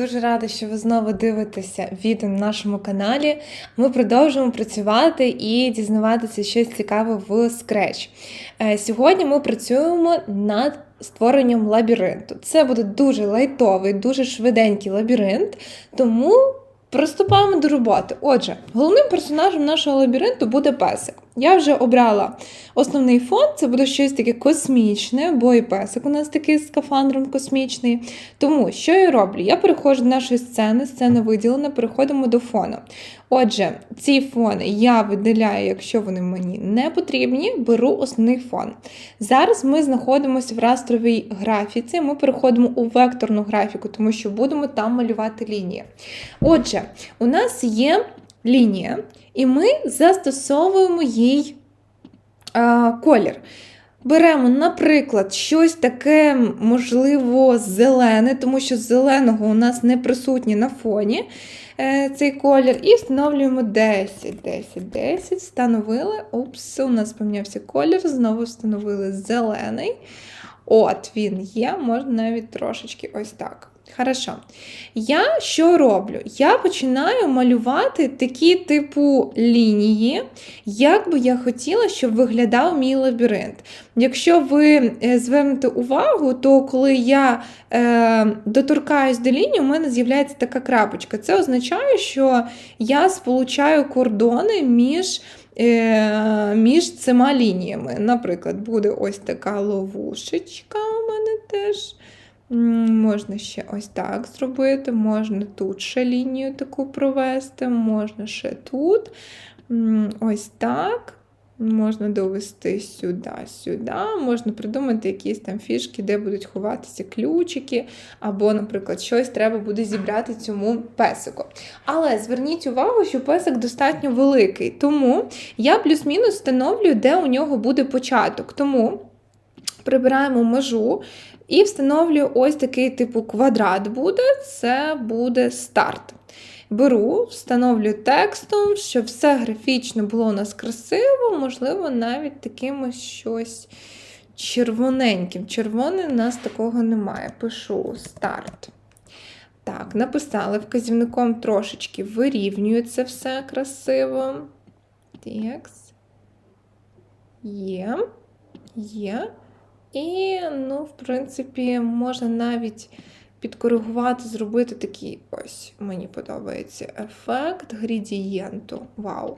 дуже рада, що ви знову дивитеся відео на нашому каналі. Ми продовжуємо працювати і дізнаватися щось цікаве в Scratch. Е, Сьогодні ми працюємо над створенням лабіринту. Це буде дуже лайтовий, дуже швиденький лабіринт, тому приступаємо до роботи. Отже, головним персонажем нашого лабіринту буде песик. Я вже обрала основний фон, це буде щось таке космічне, бо і песик у нас такий з скафандром космічний. Тому що я роблю? Я переходжу до нашої сцени, сцена виділена, переходимо до фону. Отже, ці фони я виділяю, якщо вони мені не потрібні, беру основний фон. Зараз ми знаходимося в растровій графіці, ми переходимо у векторну графіку, тому що будемо там малювати лінії. Отже, у нас є лінія, і ми застосовуємо їй колір. Беремо, наприклад, щось таке, можливо, зелене, тому що зеленого у нас не присутнє на фоні е, цей колір. І встановлюємо 10, 10, 10. Встановили. Упс, у нас помінявся колір, знову встановили зелений. От, він є, можна навіть трошечки ось так. Хорошо. Я що роблю? Я починаю малювати такі типу лінії, як би я хотіла, щоб виглядав мій лабіринт. Якщо ви е, звернете увагу, то коли я е, доторкаюсь до лінії, у мене з'являється така крапочка. Це означає, що я сполучаю кордони між. е, Між цими лініями. Наприклад, буде ось така ловушечка у мене теж. Можна ще ось так зробити, можна тут ще лінію таку провести, можна ще тут. Ось так. Можна довести сюди, сюди. Можна придумати якісь там фішки, де будуть ховатися ключики, або, наприклад, щось треба буде зібрати цьому песику. Але зверніть увагу, що песик достатньо великий, тому я плюс-мінус встановлюю, де у нього буде початок. Тому прибираємо межу і встановлюю ось такий типу квадрат буде, це буде старт. Беру, встановлюю текстом, щоб все графічно було у нас красиво, можливо, навіть таким щось червоненьким. Червоний у нас такого немає. Пишу старт. Так, написали вказівником трошечки вирівнюю це все красиво. Текст. Є. Є. І, ну, в принципі, можна навіть підкоригувати, зробити такий ось, мені подобається, ефект градієнту. Вау!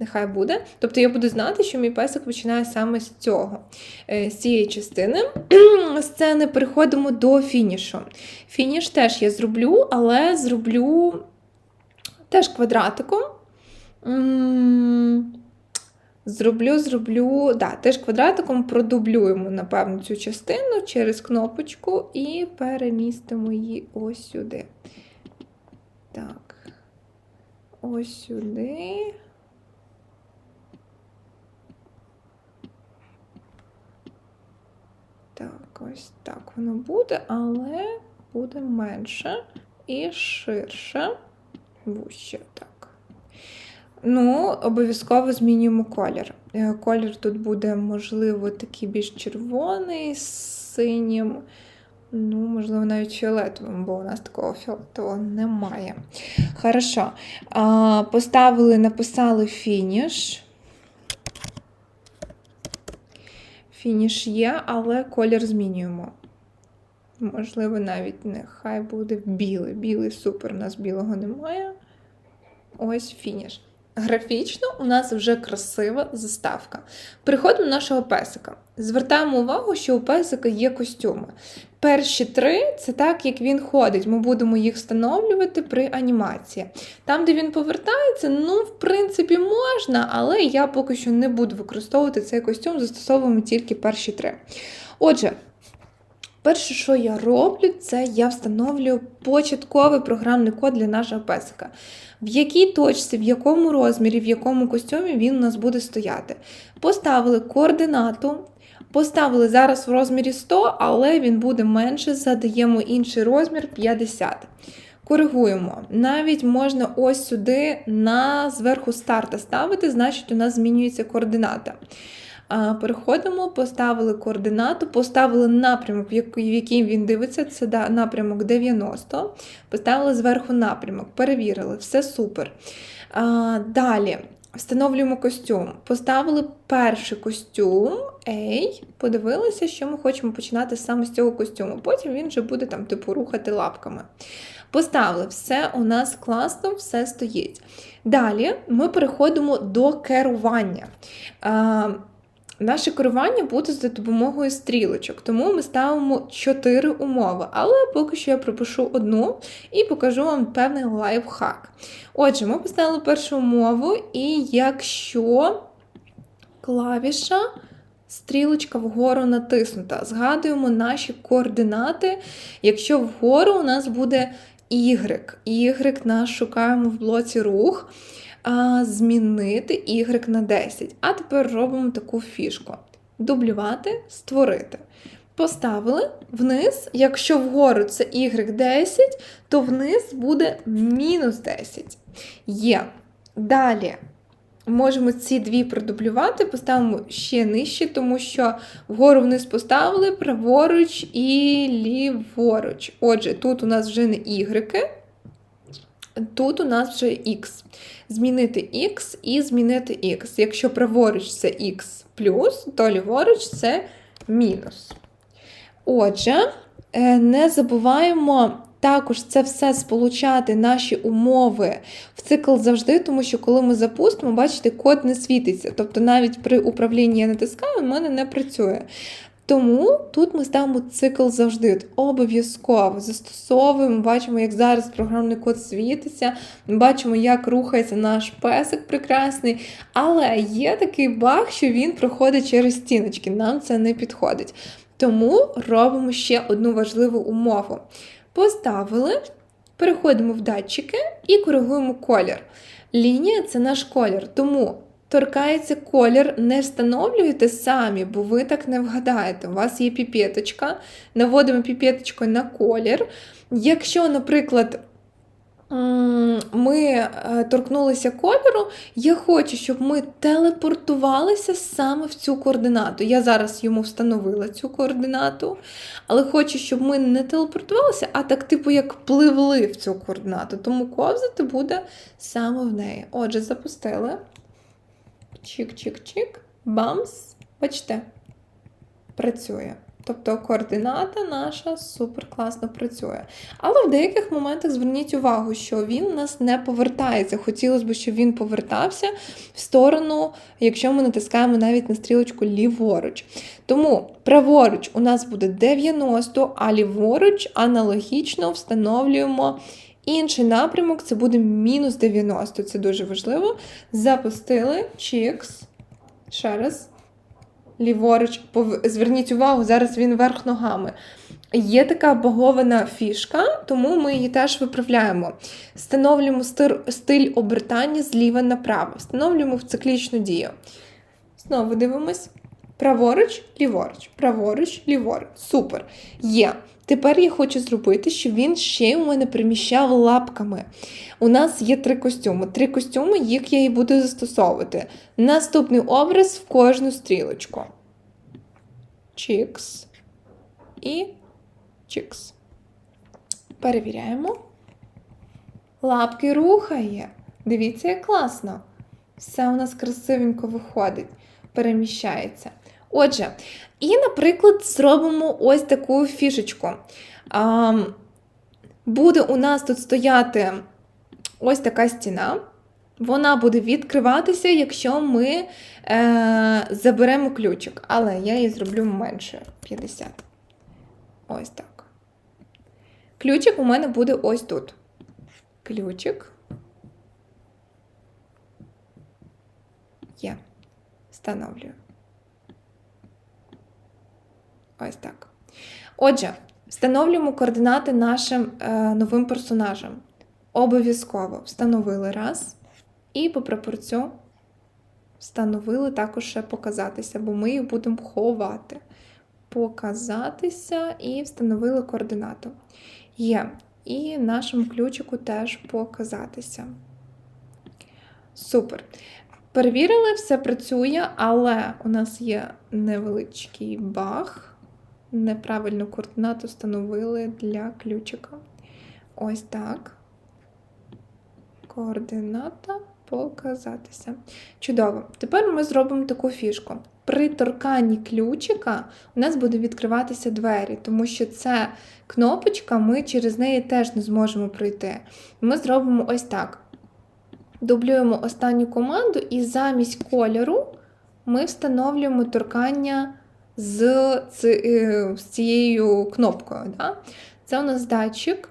Нехай буде. Тобто я буду знати, що мій песик починає саме з цього. Е, З цієї частини сцени переходимо до фінішу. Фініш теж я зроблю, але зроблю теж квадратиком. Зроблю, зроблю, да, теж квадратиком продублюємо, напевно, цю частину через кнопочку і перемістимо її ось сюди. Так, ось сюди. Так, ось так воно буде, але буде менше і ширше. Вуще так. Ну, обов'язково змінюємо колір. Е, Колір тут буде, можливо, такий більш червоний, синім, ну, можливо, навіть фіолетовим, бо у нас такого фіолетового немає. Хорошо. Поставили, написали фініш. Фініш є, але колір змінюємо. Можливо, навіть нехай буде білий. Білий супер, у нас білого немає. Ось фініш. Графічно у нас вже красива заставка. Переходимо до нашого песика. Звертаємо увагу, що у песика є костюми. Перші три це так, як він ходить. Ми будемо їх встановлювати при анімації. Там, де він повертається, ну, в принципі, можна, але я поки що не буду використовувати цей костюм, застосовуємо тільки перші три. Отже. Перше, що я роблю, це я встановлюю початковий програмний код для нашого песика. В якій точці, в якому розмірі, в якому костюмі він у нас буде стояти. Поставили координату, поставили зараз в розмірі 100, але він буде менше, задаємо інший розмір 50. Коригуємо. Навіть можна ось сюди на зверху старта ставити, значить, у нас змінюється координата. Переходимо, поставили координату, поставили напрямок, в який він дивиться, це напрямок 90. Поставили зверху напрямок, перевірили, все супер. Далі. Встановлюємо костюм. Поставили перший костюм, ей, подивилися, що ми хочемо починати саме з цього костюму. Потім він вже буде там, типу, рухати лапками. Поставили, все у нас класно, все стоїть. Далі ми переходимо до керування. Наше керування буде за допомогою стрілочок, тому ми ставимо 4 умови. Але поки що я пропишу одну і покажу вам певний лайфхак. Отже, ми поставили першу умову, і якщо клавіша стрілочка вгору натиснута, згадуємо наші координати. Якщо вгору у нас буде Y, Y наш шукаємо в блоці рух а, змінити Y на 10. А тепер робимо таку фішку: дублювати, створити. Поставили вниз, якщо вгору це Y10, то вниз буде мінус 10. Є. Далі можемо ці дві продублювати, поставимо ще нижче, тому що вгору вниз поставили праворуч і ліворуч. Отже, тут у нас вже не Y, Тут у нас вже X. Змінити X і змінити X. Якщо праворуч це X плюс, то ліворуч це мінус. Отже, е, не забуваємо також це все сполучати наші умови в цикл завжди, тому що коли ми запустимо, бачите, код не світиться. Тобто навіть при управлінні я натискаю, в мене не працює. Тому тут ми ставимо цикл завжди. Обов'язково застосовуємо, бачимо, як зараз програмний код світиться, бачимо, як рухається наш песик прекрасний. Але є такий баг, що він проходить через стіночки. Нам це не підходить. Тому робимо ще одну важливу умову. Поставили, переходимо в датчики і коригуємо колір. Лінія це наш колір, тому торкається колір, не встановлюйте самі, бо ви так не вгадаєте. У вас є піпеточка, наводимо піпеточкою на колір. Якщо, наприклад, ми е, торкнулися кольору, я хочу, щоб ми телепортувалися саме в цю координату. Я зараз йому встановила цю координату, але хочу, щоб ми не телепортувалися, а так, типу, як пливли в цю координату. Тому ковзати буде саме в неї. Отже, запустили. Чик-чик-чик. Бамс. Бачите, працює. Тобто координата наша супер класно працює. Але в деяких моментах зверніть увагу, що він у нас не повертається. Хотілося б, щоб він повертався в сторону, якщо ми натискаємо навіть на стрілочку ліворуч. Тому праворуч у нас буде 90, а ліворуч аналогічно встановлюємо. Інший напрямок це буде мінус 90. Це дуже важливо. Запустили чікс. Ще раз. Ліворуч. Зверніть увагу, зараз він вверх ногами. Є така багована фішка, тому ми її теж виправляємо. Встановлюємо стиль обертання зліва направо. Встановлюємо в циклічну дію. Знову дивимось. Праворуч, ліворуч, праворуч, ліворуч. Супер. Є. Тепер я хочу зробити, щоб він ще у мене приміщав лапками. У нас є три костюми. Три костюми, їх я і буду застосовувати. Наступний образ в кожну стрілочку. Чікс. І чікс. Перевіряємо. Лапки рухає. Дивіться, як класно. Все у нас красивенько виходить, переміщається. Отже, і, наприклад, зробимо ось таку фішечку. Буде у нас тут стояти ось така стіна. Вона буде відкриватися, якщо ми е, заберемо ключик. Але я її зроблю менше 50. Ось так. Ключик у мене буде ось тут. Ключик. Є. Встановлюю. Ось так. Отже, встановлюємо координати нашим е, новим персонажам. Обов'язково встановили раз. І по прапорцю встановили також ще показатися, бо ми їх будемо ховати. Показатися і встановили координату. Є. І нашому ключику теж показатися. Супер. Перевірили, все працює, але у нас є невеличкий баг. Неправильну координату встановили для ключика. Ось так. Координата показатися. Чудово. Тепер ми зробимо таку фішку. При торканні ключика у нас буде відкриватися двері, тому що це кнопочка, ми через неї теж не зможемо пройти. Ми зробимо ось так. Дублюємо останню команду, і замість кольору ми встановлюємо торкання з, ці- з цією кнопкою. Да? Це у нас датчик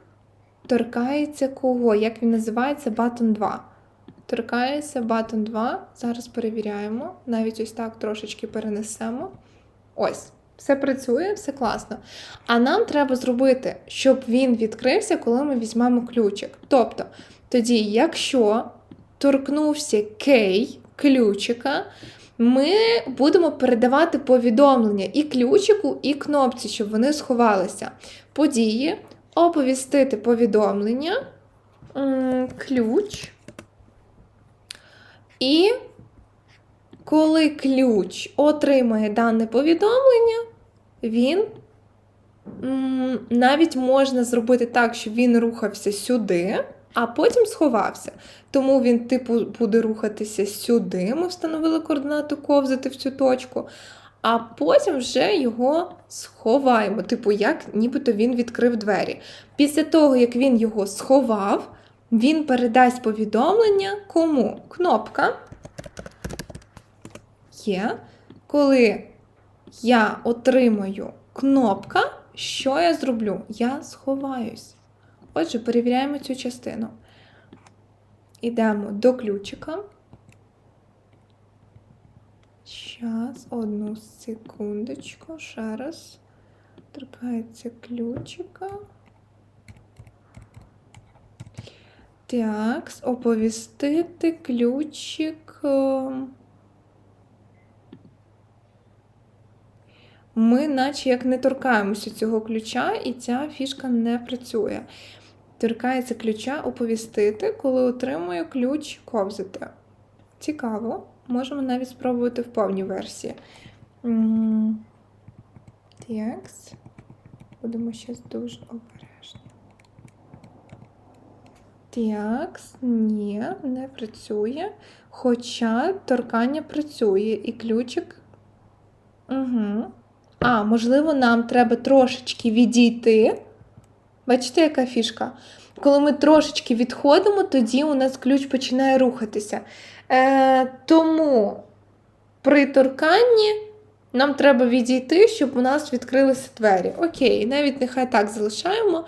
торкається кого? Як він називається? Button 2. Торкається Button 2. Зараз перевіряємо. Навіть ось так трошечки перенесемо. Ось. Все працює, все класно. А нам треба зробити, щоб він відкрився, коли ми візьмемо ключик. Тобто, тоді, якщо торкнувся кей ключика, ми будемо передавати повідомлення і ключику, і кнопці, щоб вони сховалися. Події, оповістити повідомлення, ключ. І коли ключ отримає дане повідомлення, він навіть можна зробити так, щоб він рухався сюди, а потім сховався. Тому він, типу, буде рухатися сюди. Ми встановили координату ковзати в цю точку. А потім вже його сховаємо. Типу, як нібито він відкрив двері. Після того, як він його сховав, він передасть повідомлення кому? Кнопка є. Коли я отримаю кнопка, що я зроблю? Я сховаюсь. Отже, перевіряємо цю частину. Ідемо до ключика. Щас, одну секундочку, ще раз. Торкається ключика. Так, оповістити ключик. ем. Ми, наче як не торкаємося цього ключа, і ця фішка не працює. Торкається ключа оповістити, коли отримує ключ ковзати. Цікаво. Можемо навіть спробувати в повній версії. М, Будемо щось дуже обережно. Такс, ні, не працює. Хоча торкання працює і ключик. Угу. А, можливо, нам треба трошечки відійти. Бачите, яка фішка? Коли ми трошечки відходимо, тоді у нас ключ починає рухатися. Е, тому при торканні нам треба відійти, щоб у нас відкрилися двері. Окей, навіть нехай так залишаємо.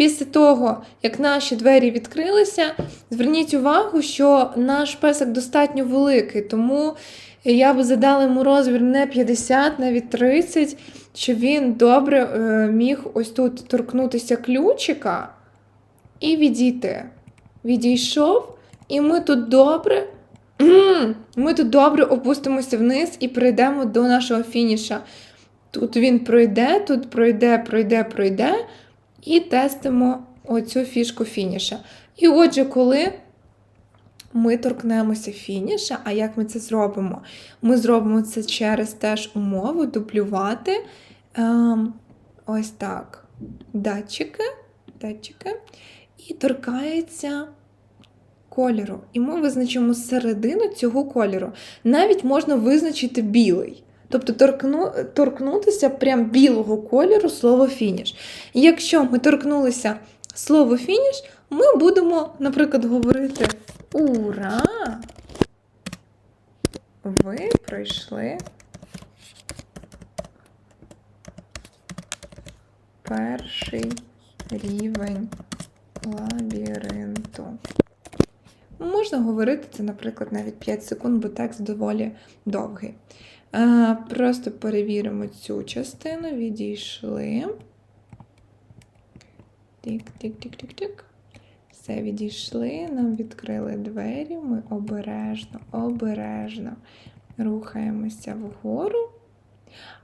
Після того, як наші двері відкрилися, зверніть увагу, що наш песик достатньо великий, тому я би задала йому розмір не 50, навіть 30, щоб він добре е, міг ось тут торкнутися ключика і відійти. Відійшов, і ми тут добре. Ми тут добре опустимося вниз і прийдемо до нашого фініша. Тут він пройде, тут пройде, пройде, пройде, і тестимо оцю фішку фініша. І отже, коли ми торкнемося фініша, а як ми це зробимо? Ми зробимо це через теж умову дублювати ем, ось так. Датчики, датчики, і торкається кольору. І ми визначимо середину цього кольору. Навіть можна визначити білий. Тобто торкну, торкнутися прям білого кольору слово фініш. І якщо ми торкнулися слово фініш, ми будемо, наприклад, говорити Ура! Ви пройшли перший рівень лабіринту. Можна говорити це, наприклад, навіть 5 секунд, бо текст доволі довгий. Е, Просто перевіримо цю частину, відійшли. Тик-тик-тик-тик-тик. Все, відійшли, нам відкрили двері, ми обережно, обережно рухаємося вгору.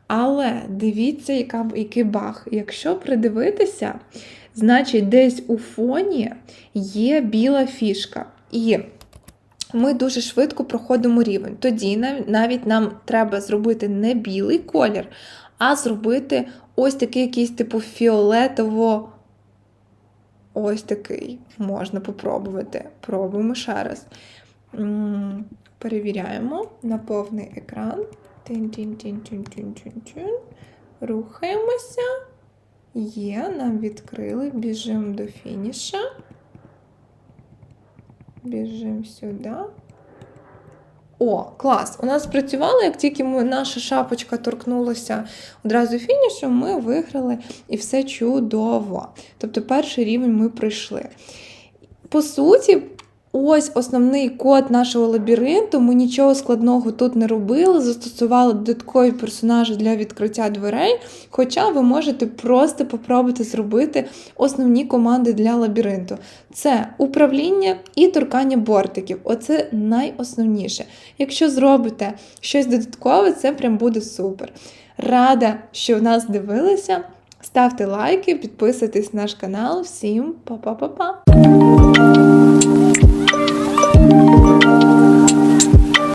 Але дивіться, яка, який баг. Якщо придивитися, значить десь у фоні є біла фішка. І ми дуже швидко проходимо рівень. Тоді навіть нам треба зробити не білий колір, а зробити ось такий якийсь типу фіолетово. Ось такий. Можна попробувати. Пробуємо ще раз. Перевіряємо на повний екран. Рухаємося. Є, нам відкрили. Біжимо до фініша. Біжимо сюди. О, клас! У нас спрацювало, як тільки ми, наша шапочка торкнулася одразу фінішу, ми виграли і все чудово. Тобто перший рівень ми пройшли. По суті, ось основний код нашого лабіринту. Ми нічого складного тут не робили, застосували додаткові персонажі для відкриття дверей. Хоча ви можете просто попробувати зробити основні команди для лабіринту. Це управління і торкання бортиків. Оце найосновніше. Якщо зробите щось додаткове, це прям буде супер. Рада, що в нас дивилися. Ставте лайки, підписуйтесь на наш канал. Всім па-па-па-па!